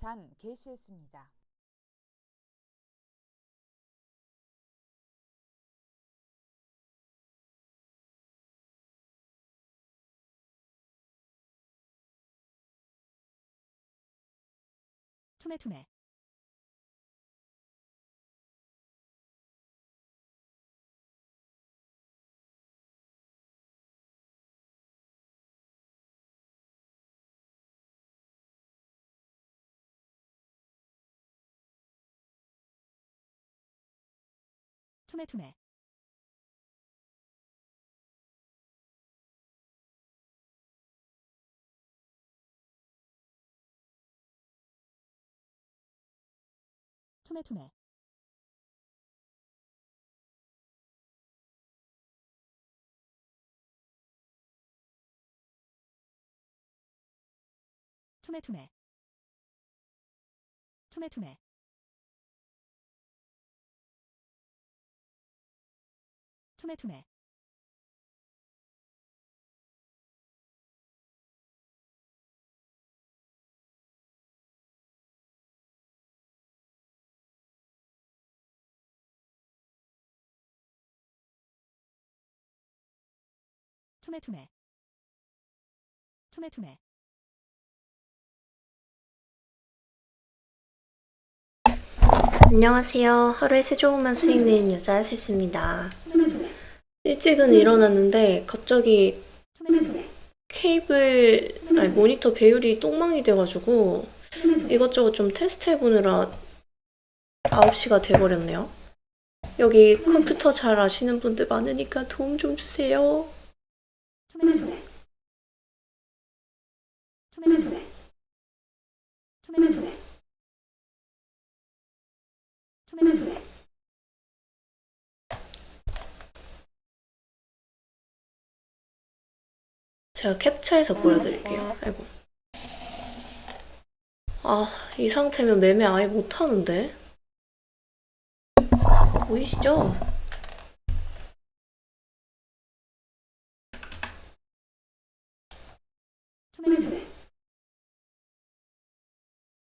잔 게시했습니다. 투매투매 투매투매. 투매투매. 투매투매. 투매투매 투매투매 투매투매 투매투매 안녕하세요. 하루에 세 조금만 수익 내는 여자 셋입니다. 일찍은 일어났는데 갑자기 케이블, 아니 모니터 배율이 똥망이 돼가지고 이것저것 좀 테스트 해보느라 9시가 돼버렸네요. 여기 컴퓨터 잘 아시는 분들 많으니까 도움 좀 주세요. 투매투매 투매투매 투매투매 투매투매 제가 캡처해서 보여드릴게요. 아이고. 아, 이 상태면 매매 아예 못하는데? 보이시죠? 투매투매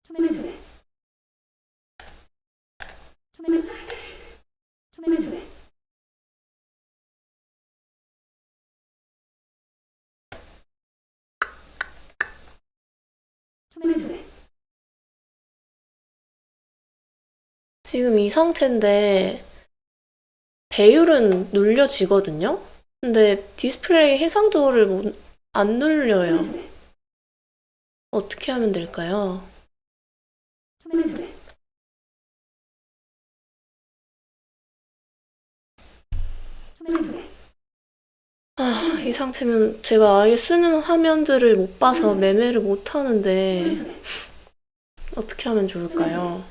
투매투매 투매투매 투매투매 투매투매 지금 이 상태인데 배율은 눌려지거든요? 근데 디스플레이 해상도를 못, 안 눌려요. 어떻게 하면 될까요? 투매투매 투매투매 아, 이 상태면 제가 아예 쓰는 화면들을 못 봐서 매매를 못 하는데 어떻게 하면 좋을까요?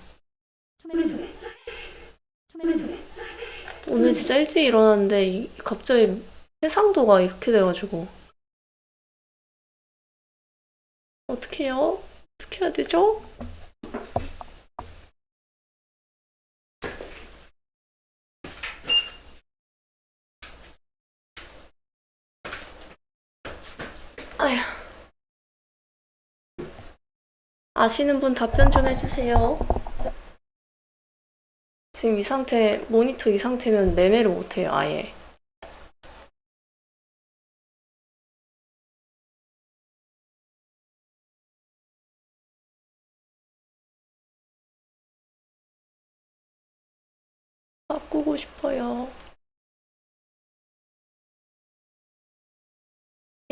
오늘 진짜 일찍 일어났는데 이- 갑자기 해상도가 이렇게 돼가지고 어떻게 해요? 어떻게 해야 되죠? 아휴 아시는 분 답변 좀 해주세요. 지금 이 상태, 모니터 이 상태면 매매를 못해요, 아예. 바꾸고 싶어요.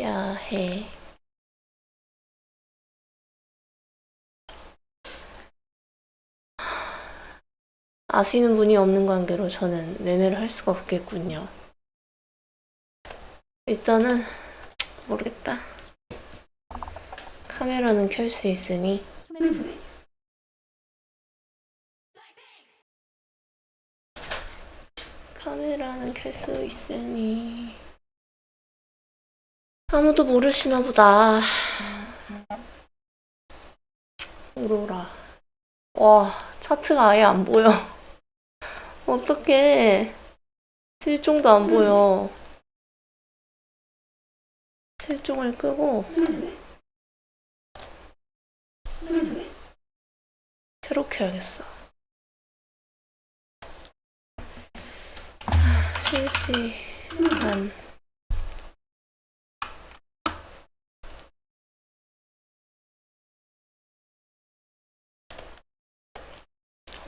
야 해. 아시는 분이 없는 관계로 저는 매매를 할 수가 없겠군요. 일단은 모르겠다. 카메라는 켤 수 있으니 카메라는 켤 수 있으니 아무도 모르시나 보다. 오로라. 와, 차트가 아예 안 보여. 어떡해. 실종도 안 보여. 실종을 끄고 새로 켜야겠어. 하, 실시간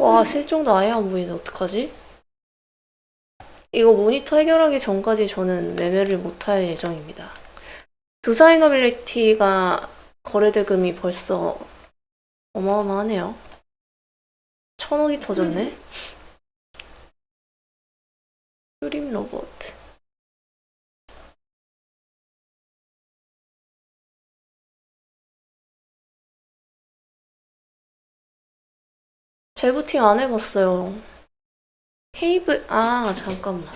와 실종도 아예 안 보이네 어떡하지? 이거 모니터 해결하기 전까지 저는 매매를 못할 예정입니다. 두사이너빌리티가 거래대금이 벌써 어마어마하네요. 천억이 터졌네. 그림 로봇. 재부팅 안 해봤어요. 케이블, 아, 잠깐만.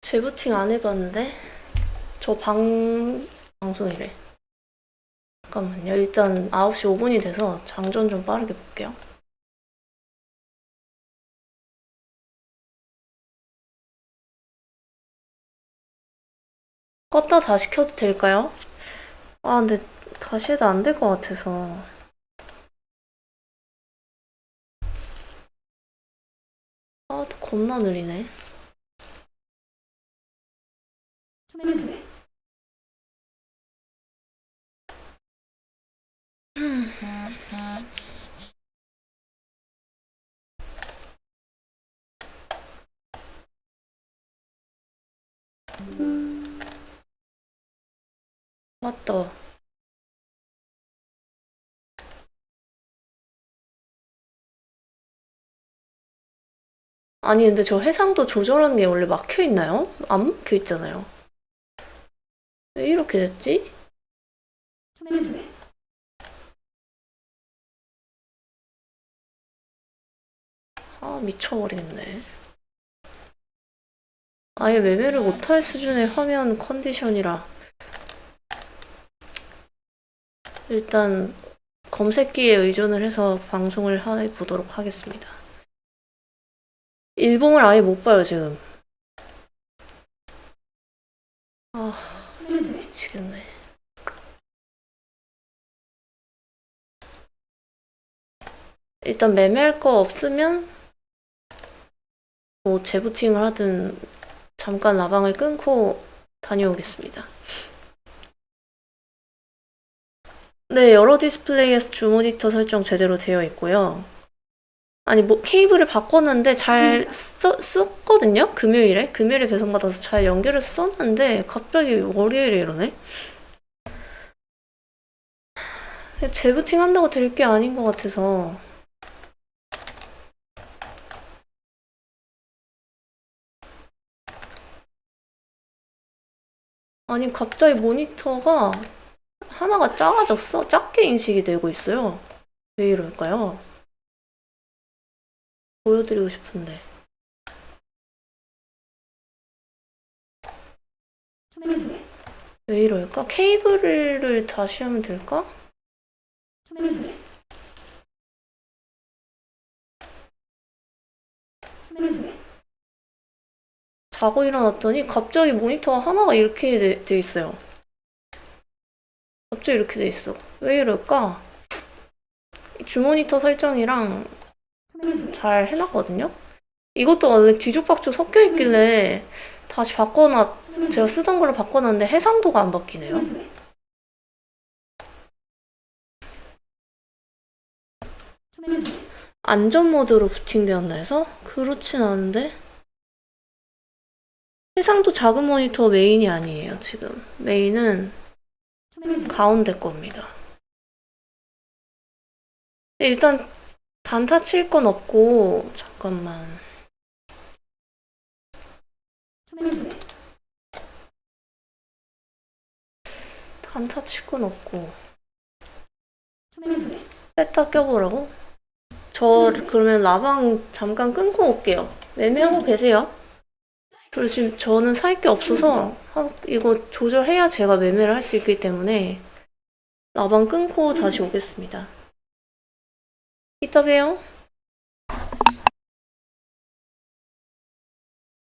재부팅 안 해봤는데? 저 방, 방송이래. 잠깐만요. 일단 9시 5분이 돼서 장전 좀 빠르게 볼게요. 껐다 다시 켜도 될까요? 아, 근데 다시 해도 안 될 것 같아서. 아, 또 겁나 느리네. 맞다. 아니, 근데 저 해상도 조절하는 게 원래 막혀 있나요? 안 막혀 있잖아요. 왜 이렇게 됐지? 아, 미쳐버리겠네. 아예 매매를 못할 수준의 화면 컨디션이라. 일단 검색기에 의존을 해서 방송을 해보도록 하겠습니다. 일봉을 아예 못 봐요, 지금. 아, 미치겠네. 일단 매매할 거 없으면 뭐 재부팅을 하든 잠깐 라방을 끊고 다녀오겠습니다. 네, 여러 디스플레이에서 주 모니터 설정 제대로 되어 있고요. 아니, 뭐, 케이블을 바꿨는데 잘 써, 썼거든요? 금요일에? 금요일에 배송받아서 잘 연결해서 썼는데, 갑자기 월요일에 이러네? 재부팅 한다고 될 게 아닌 것 같아서. 아니, 갑자기 모니터가 하나가 작아졌어. 작게 인식이 되고 있어요. 왜 이럴까요? 보여드리고 싶은데. 왜 이럴까? 케이블을 다시 하면 될까? 자고 일어났더니 갑자기 모니터 하나가 이렇게 돼, 돼 있어요. 갑자기 이렇게 돼 있어. 왜 이럴까? 주 모니터 설정이랑 잘 해놨거든요? 이것도 원래 뒤죽박죽 섞여 있길래 다시 바꿔놨, 제가 쓰던 걸로 바꿔놨는데 해상도가 안 바뀌네요. 안전 모드로 부팅되었나 해서? 그렇진 않은데? 해상도 작은 모니터 메인이 아니에요, 지금. 메인은 가운데 겁니다. 일단 단타 칠 건 없고, 잠깐만. 단타 칠 건 없고. 세타 껴보라고? 저 그러면 라방 잠깐 끊고 올게요. 매매하고 계세요. 그리고 지금 저는 살 게 없어서 한- 이거 조절해야 제가 매매를 할 수 있기 때문에 나방 끊고 다시 오겠습니다. 이따 봬요.